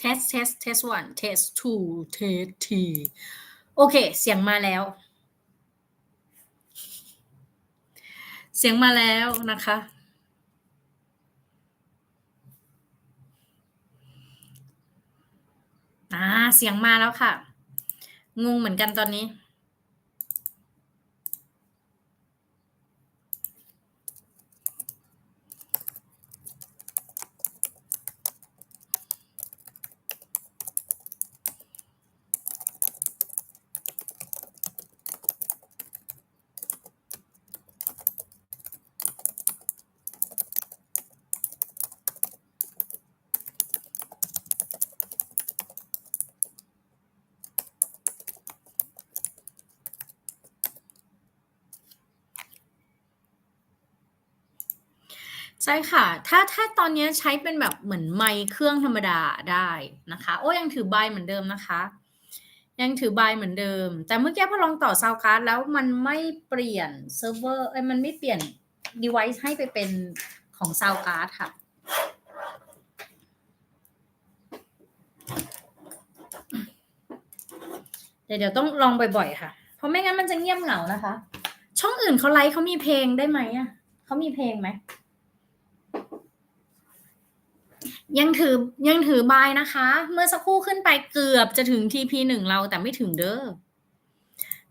test test test one test two test three โอเค เสียงมาแล้ว เสียงมาแล้วนะคะ อ่า เสียงมาแล้วค่ะ งงเหมือนกันตอนนี้ ใช่ค่ะ ถ้า ถ้าตอนนี้ใช้เป็นแบบเหมือนไมค์เครื่องธรรมดาได้นะคะ โอ้ ยังถือ Bind เหมือนเดิมนะคะ ยังถือ Bind เหมือนเดิม แต่เมื่อกี้พอลองต่อ Sound Card แล้วมันไม่เปลี่ยนเซิร์ฟเวอร์เอ๊ยมันไม่เปลี่ยน device ให้ไปเป็นของ Sound Card ค่ะเดี๋ยวเดี๋ยวต้องลองบ่อยๆค่ะ เพราะไม่งั้นมันจะเงียบเหงานะคะ ช่องอื่นเขาไลฟ์เขามีเพลงได้ไหมอะเขามีเพลงไหม? ยังถือยังถือ Bind นะคะ เมื่อสักครู่ขึ้นไปเกือบจะถึง TP1 เราแต่ไม่ถึงเด้อ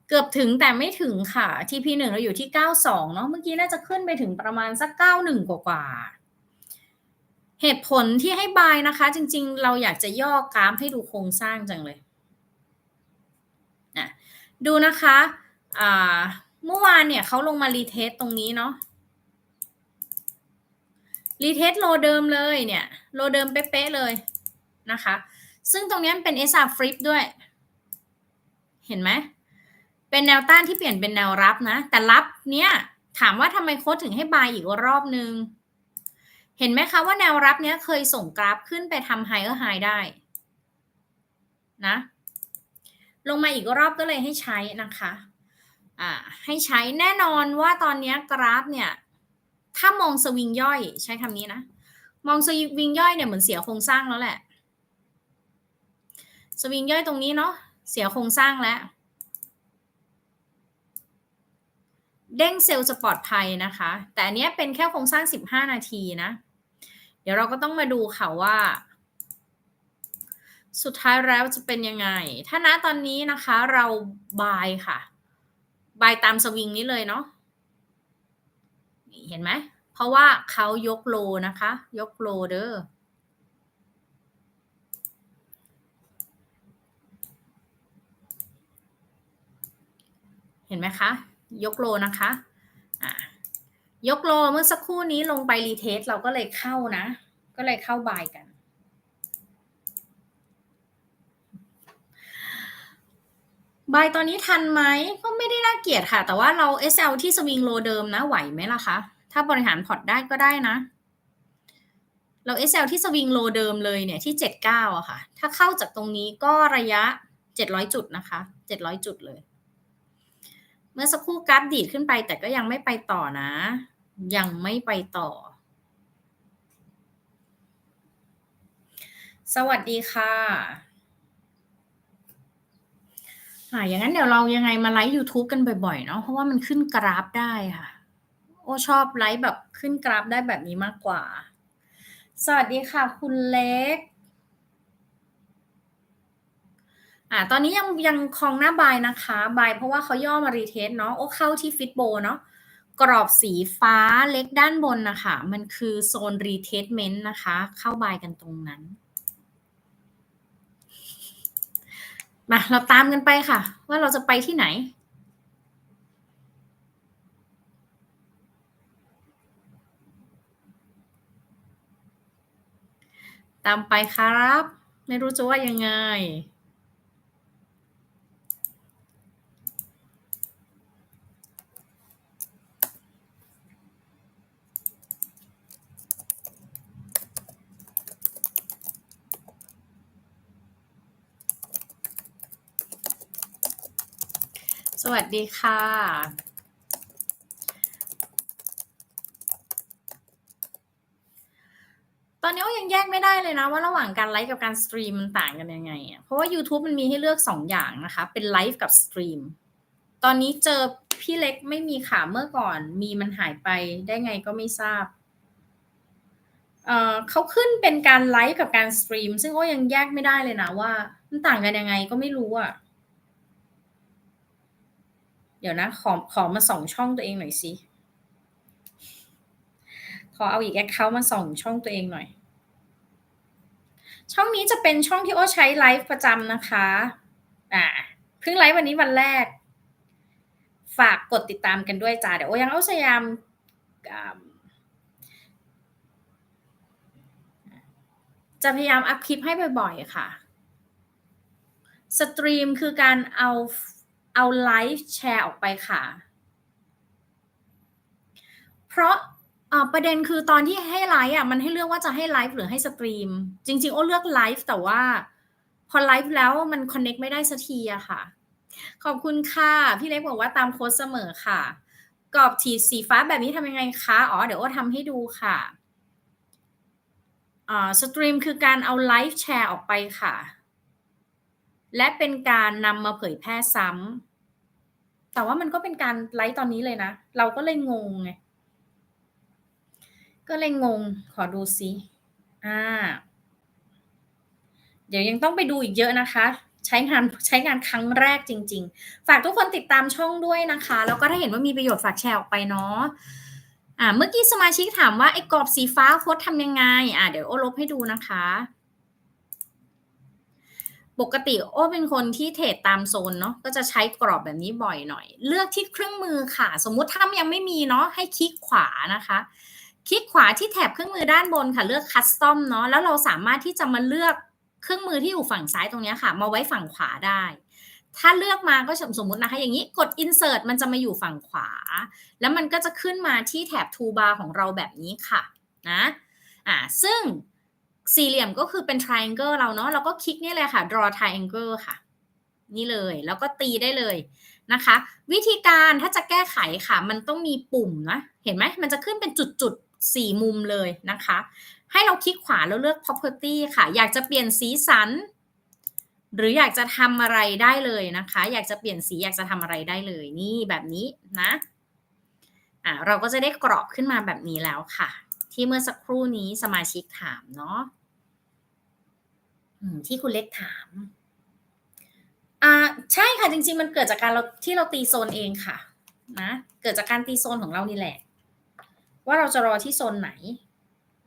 เกือบถึงแต่ไม่ถึงค่ะ TP1 เราอยู่ที่ 92 เนาะเมื่อกี้น่าจะขึ้นไปถึงประมาณสัก 91 กว่าๆเหตุผลที่ให้ Bind นะคะ จริง ๆ เราอยากจะย่อกราฟให้ดูโครงสร้างจังเลยอะดูนะคะเมื่อวานเนี่ยเขาลงมา retest ตรงนี้เนาะ retest low เดิมเลยเนี่ย low เดิมเป๊ะๆเลยนะคะ ซึ่งตรงนี้ยมันเป็น SR flip ด้วย เห็นไหม เป็นแนวต้านที่เปลี่ยนเป็นแนวรับนะ แต่รับเนี้ยถามว่าทำไมโค้ชถึงให้ Buy อีกรอบนึง เห็นไหมคะว่าแนวรับเนี้ยเคยส่งกราฟขึ้นไปทำ higher high ได้นะลงมาอีกรอบก็เลยให้ใช้นะคะ อ่า ให้ใช้แน่นอนว่าตอนเนี้ยกราฟเนี่ย ถ้ามองสวิงย่อยใช้คำนี้นะ มองสวิงย่อยเนี่ยเหมือนเสียโครงสร้างแล้วแหละ สวิงย่อยตรงนี้เนาะเสียโครงสร้างแล้ว เด้งเซลล์จะปลอดภัยนะคะ แต่อันนี้เป็นแค่โครงสร้าง 15 นาทีนะ เดี๋ยวเราก็ต้องมาดูค่ะว่า สุดท้ายแล้วจะเป็นยังไง ถ้าณตอนนี้นะคะเรา Buy ค่ะ Buy ตามสวิงนี้เลยเนาะ เห็นไหม เพราะว่าเขายก low นะคะ ยก low เด้อเห็นไหมคะ ยก low นะคะอ่ายก low เมื่อสักครู่นี้ลงไป retest เราก็เลยเข้านะ ก็เลยเข้า Buy กัน Buy ตอนนี้ทันไหมก็ไม่ได้น่าเกลียดค่ะ แต่ว่าเรา SL ที่สวิง low เดิมนะ ไหวไหมล่ะคะ ถ้าบริหารพอร์ตได้ก็ได้นะ เรา SL ที่สวิง low เดิมเลยเนี่ยที่ 79อะค่ะ ถ้าเข้าจากตรงนี้ก็ระยะ 700 จุดนะคะ 700 จุดเลย เมื่อสักครู่กราฟดีดขึ้นไป แต่ก็ยังไม่ไปต่อนะ ยังไม่ไปต่อ สวัสดีค่ะอ่าอย่างงั้นเดี๋ยวเรายังไงมาไลฟ์ยูทูบกันบ่อยๆ เนาะเพราะว่ามันขึ้นกราฟได้ค่ะ โอ้ชอบไลฟ์แบบขึ้นกราฟได้แบบนี้มากกว่า สวัสดีค่ะ คุณเล็ก อ่าตอนนี้ยังยังคองหน้า Buy นะคะ Buy เพราะว่าเขาย่อมา retest เนาะโอเข้าที่ Fibbo เนาะกรอบสีฟ้าเล็กด้านบนนะคะ มันคือโซน retracement นะคะ เข้า Buy กันตรงนั้น มาเราตามกันไปค่ะ ว่าเราจะไปที่ไหน ตามไปครับ ไม่รู้จะว่ายังไง สวัสดีค่ะ ตอนนี้ก็ยังแยกไม่ได้เลยนะว่าระหว่างการไลฟ์กับการสตรีมมันต่างกันยังไงอะเพราะว่า YouTube มันมีให้เลือกสองอย่างนะคะ เป็นไลฟ์กับสตรีมตอนนี้เจอพี่เล็กไม่มีขาเมื่อก่อน มีมันหายไปได้ไงก็ไม่ทราบเออเขาขึ้นเป็นการไลฟ์กับการสตรีมซึ่งก็ยังแยกไม่ได้เลยนะว่า มันต่างกันยังไงก็ไม่รู้อะเดี๋ยวนะ ขอขอมาสองช่องตัวเองหน่อยสิ ขอเอาอีกแอคเคาท์มาส่องช่องตัวเองหน่อย ช่องนี้จะเป็นช่องที่โอ้ใช้ไลฟ์ประจำนะคะ อ่าเพิ่งไลฟ์วันนี้วันแรก ฝากกดติดตามกันด้วยจ้าเดี๋ยวโอ้ยังเอาพยายามจะพยายามอัพคลิปให้บ่อยๆ ค่ะ สตรีมคือการเอาเอาไลฟ์แชร์ออกไปค่ะ เพราะ ประเด็นคือตอนที่ให้ไลฟ์อะมันให้เลือกว่าจะให้ไลฟ์หรือให้สตรีม จริง ๆ โอ้เลือกไลฟ์แต่ว่า พอไลฟ์แล้วมันคอนเน็กไม่ได้สักทีอะค่ะ ขอบคุณค่ะ พี่เล็กบอกว่าตามโค้ดเสมอค่ะ กรอบทีสีฟ้าแบบนี้ทำยังไงคะอ๋อเดี๋ยวโอ้ทำให้ดูค่ะสตรีมคือการเอาไลฟ์แชร์ออกไปค่ะ และเป็นการนำมาเผยแพร่ซ้ำแต่ว่ามันก็เป็นการไลฟ์ตอนนี้เลยนะ เราก็เลยงงไง ก็เลยงง ขอดูซิอ่า เดี๋ยวยังต้องไปดูอีกเยอะนะคะ ใช้งานใช้งานครั้งแรกจริง ๆ ฝากทุกคนติดตามช่องด้วยนะคะ แล้วก็ถ้าเห็นว่ามีประโยชน์ฝากแชร์ออกไปเนาะอ่าเมื่อกี้สมาชิกถามว่าไอ้กรอบสีฟ้าโค้ดทำยังไง อ่าเดี๋ยวโอ้ลบให้ดูนะคะ ปกติโอ้เป็นคนที่เทรดตามโซนเนาะก็จะใช้กรอบแบบนี้บ่อยหน่อย เลือกที่เครื่องมือค่ะ สมมุติถ้ายังไม่มีเนาะให้คลิกขวานะคะ คลิกขวาที่แถบเครื่องมือด้านบนค่ะเลือกคัสตอมเนาะแล้วเราสามารถที่จะมาเลือกเครื่องมือที่อยู่ฝั่งซ้ายตรงนี้ค่ะ มาไว้ฝั่งขวาได้ ถ้าเลือกมาก็สมมตินะคะ อย่างนี้กด insert มันจะมาอยู่ฝั่งขวา แล้วมันก็จะขึ้นมาที่แถบ toolbar ของเราแบบนี้ค่ะนะอ่าซึ่งสี่เหลี่ยมก็คือเป็น triangle เราเนาะเราก็คลิกนี่เลยค่ะ draw triangle ค่ะ นี่เลยแล้วก็ตีได้เลยนะคะ วิธีการถ้าจะแก้ไขค่ะ มันต้องมีปุ่มนะ เห็นไหมมันจะขึ้นเป็นจุด สี่มุมเลยนะคะ ให้เราคลิกขวาแล้วเลือก property ค่ะ อยากจะเปลี่ยนสีสัน หรืออยากจะทำอะไรได้เลยนะคะ อยากจะเปลี่ยนสีอยากจะทำอะไรได้เลยนี่แบบนี้นะอ่าเราก็จะได้กรอบขึ้นมาแบบนี้แล้วค่ะ ที่เมื่อสักครู่นี้สมาชิกถามเนาะที่คุณเล็กถาม อ่าใช่ค่ะจริง ๆ มันเกิดจากการเราที่เราตีโซนเองค่ะนะเกิดจากการตีโซนของเรานี่แหละ ว่าเราจะรอที่โซนไหน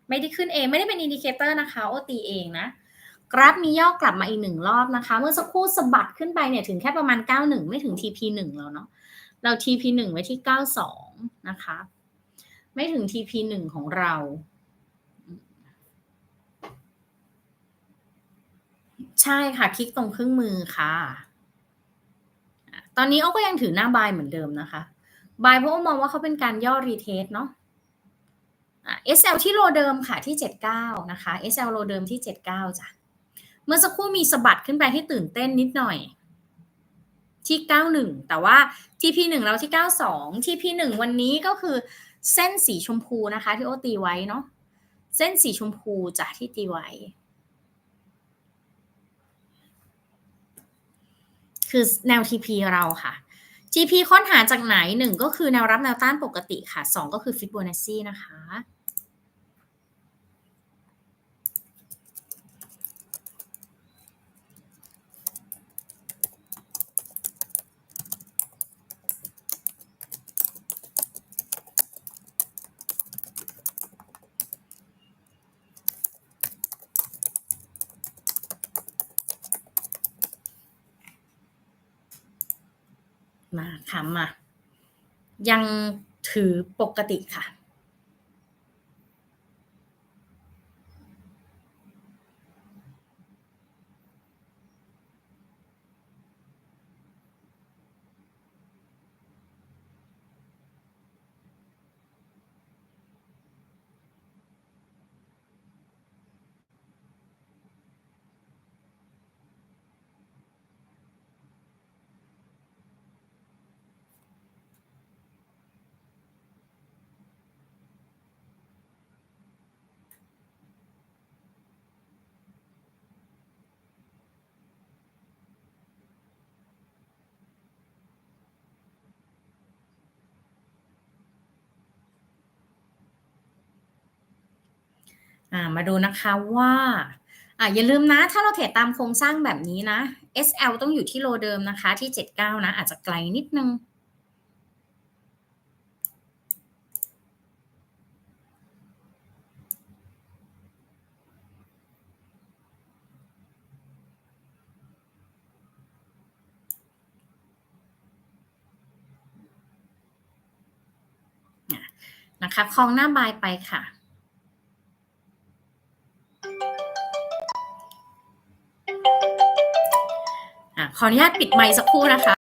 ไม่ได้ขึ้นเองไม่ได้เป็นอินดิเคเตอร์นะคะโอตีเองนะ กราฟมีย่อกลับมาอีกหนึ่งรอบนะคะ เมื่อสักครู่สะบัดขึ้นไปเนี่ยถึงแค่ประมาณ 91 ไม่ถึง TP1 แล้วเนาะเรา TP1 ไว้ที่ 92 นะคะ ไม่ถึง TP1 ของเราใช่ค่ะ คลิกตรงเครื่องมือค่ะ ตอนนี้โอ้ก็ยังถือหน้าบายเหมือนเดิมนะคะ บายเพราะโอ้มองว่าเขาเป็นการย่อรีเทสเนาะ SL ที่โลเดิมค่ะที่ 79 นะคะ SL โลเดิมที่ 79จ้ะ เมื่อสักครู่มีสะบัดขึ้นไปให้ตื่นเต้นนิดหน่อย ที่ 91 แต่ว่า TP1 เราที่ 92 TP1 วันนี้ก็คือเส้นสีชมพูนะคะ ที่โอตีไว้เนาะเส้นสีชมพูจ้ะที่ตีไว้ คือแนว TP เราค่ะ TP ค้นหาจากไหนหนึ่งก็คือแนวรับแนวต้านปกติค่ะสองก็คือฟิบโบนัชซีนะคะ ค่ะมายังถือปกติค่ะ อ่ามาดูนะคะว่าอ่าอย่าลืมนะ ถ้าเราเทรดตามโครงสร้างแบบนี้นะ SL ต้องอยู่ที่โลเดิมนะคะ ที่ 79 นะ อาจจะไกลนิดนึงนะคะคลองหน้าบายไปค่ะ ขออนุญาตปิดไมค์สักครู่นะคะ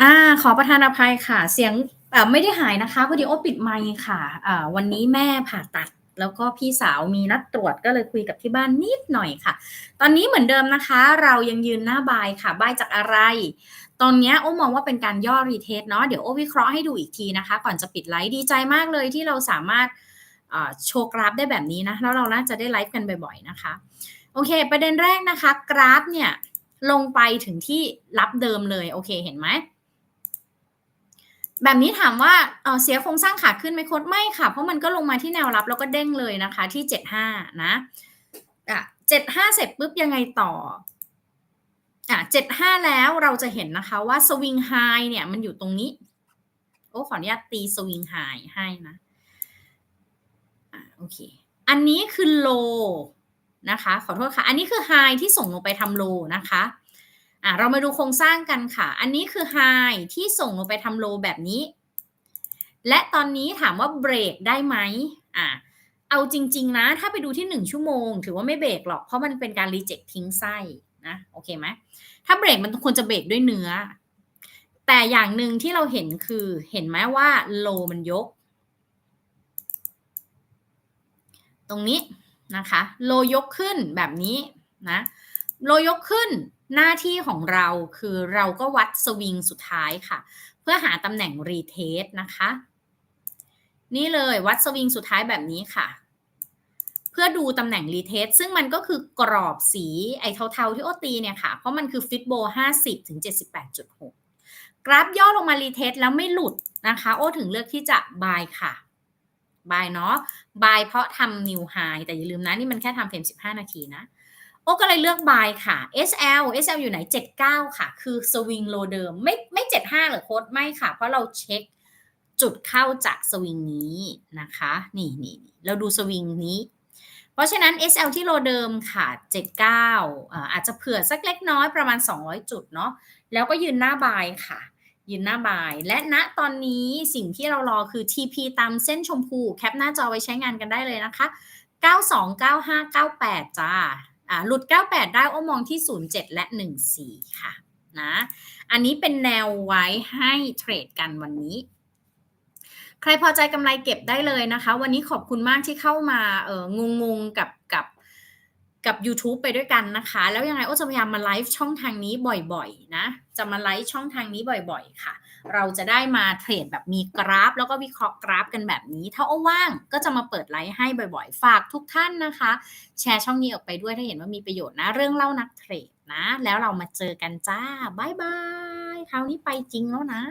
อาขอประทานอภัยค่ะ เสียงไม่ได้หายนะคะพอดีโอปิดไมค์ค่ะวันนี้แม่ผ่าตัด แล้วก็พี่สาวมีนัดตรวจก็เลยคุยกับที่บ้านนิดหน่อยค่ะ ตอนนี้เหมือนเดิมนะคะ เรายังยืนหน้าบายค่ะบายจากอะไร ตอนนี้โอ้มองว่าเป็นการย่อรีเทสเนาะเดี๋ยวโอ้วิเคราะห์ให้ดูอีกทีนะคะ ก่อนจะปิดไลฟ์ดีใจมากเลยที่เราสามารถโชว์กราฟได้แบบนี้นะแล้วเราน่าจะได้ไลฟ์กันบ่อย ๆนะคะ โอเค ประเด็นแรกนะคะ กราฟเนี่ยลงไปถึงที่รับเดิมเลยโอเคเห็นไหม แบบนี้ถามว่าเเสียโครงสร้างขาขึ้นไหมโค้ดไม่ค่ะ เพราะมันก็ลงมาที่แนวรับแล้วก็เด้งเลยนะคะ ที่ 75 นะอะ75 เสร็จปุ๊บยังไงต่ออะ75 แล้วเราจะเห็นนะคะว่าสวิงไฮเนี่ยมันอยู่ตรงนี้ โอ้ขออนุญาตตีสวิงไฮให้นะอะโอเค อันนี้คือโลนะคะ ขอโทษค่ะ อันนี้คือไฮที่ส่งลงไปทำโลนะคะ อะเรามาดูโครงสร้างกันค่ะ อันนี้คือไฮที่ส่งลงไปทำโลแบบนี้ และตอนนี้ถามว่าเบรกได้ไหมอะเอาจริง ๆ นะ ถ้าไปดูที่ 1 ชั่วโมง ถือว่าไม่เบรกหรอก เพราะมันเป็นการรีเจ็คทิ้งไส้นะ โอเคไหม ถ้าเบรกมันควรจะเบรกด้วยเนื้อ แต่อย่างหนึ่งที่เราเห็นคือเห็นไหมว่าโลมันยก ตรงนี้นะคะ โลยกขึ้นแบบนี้นะ โลยกขึ้น หน้าที่ของเราคือเราก็วัดสวิงสุดท้ายค่ะ เพื่อหาตำแหน่งรีเทสนะคะ นี่เลยวัดสวิงสุดท้ายแบบนี้ค่ะ เพื่อดูตำแหน่งรีเทสซึ่งมันก็คือกรอบสีไอ้เทาๆที่โอตีเนี่ยค่ะ เพราะมันคือฟิตโบ50ถึง78.6 กราฟย่อลงมารีเทสแล้วไม่หลุดนะคะ โอถึงเลือกที่จะบายค่ะบายเนาะบายเพราะทำนิวไฮแต่อย่าลืมนะ นี่มันแค่ทำเฟรม15 นาทีนะ โอ้ก็เลยเลือกบายค่ะ SL SL อยู่ไหน 79 ค่ะ คือสวิงโลเดิม ไม่ไม่ 75 หรือโค้ดไม่ค่ะ เพราะเราเช็คจุดเข้าจากสวิงนี้นะคะ นี่นี่เราดูสวิงนี้ เพราะฉะนั้น SL ที่โลเดิมค่ะ 79อ่าอาจจะเผื่อสักเล็กน้อยประมาณ 200 จุดเนาะแล้วก็ยืนหน้าบายค่ะยืนหน้าบาย และณตอนนี้สิ่งที่เรารอคือ TP ตามเส้นชมพู แคปหน้าจอไว้ใช้งานกันได้เลยนะคะ 92 95 98 จ้า อ่าหลุด 98 ได้โอ้มองที่ 07 และ 14 ค่ะนะอันนี้เป็นแนวไว้ให้เทรดกันวันนี้ ใครพอใจกำไรเก็บได้เลยนะคะ วันนี้ขอบคุณมากที่เข้ามาเอองงงๆกับกับกับ YouTube ไปด้วยกันนะคะ แล้วยังไงโอ้จะพยายามมาไลฟ์ช่องทางนี้บ่อยๆนะ จะมาไลฟ์ช่องทางนี้บ่อยๆ ค่ะ เราจะได้มาเทรดแบบมีกราฟ แล้วก็วิเคราะห์กราฟกันแบบนี้ ถ้าโอว่างก็จะมาเปิดไลฟ์ให้บ่อยๆ ฝากทุกท่านนะคะ แชร์ช่องนี้ออกไปด้วยถ้าเห็นว่ามีประโยชน์นะ เรื่องเล่านักเทรดนะ แล้วเรามาเจอกันจ้าบายบายคราวนี้ไปจริงแล้วนะ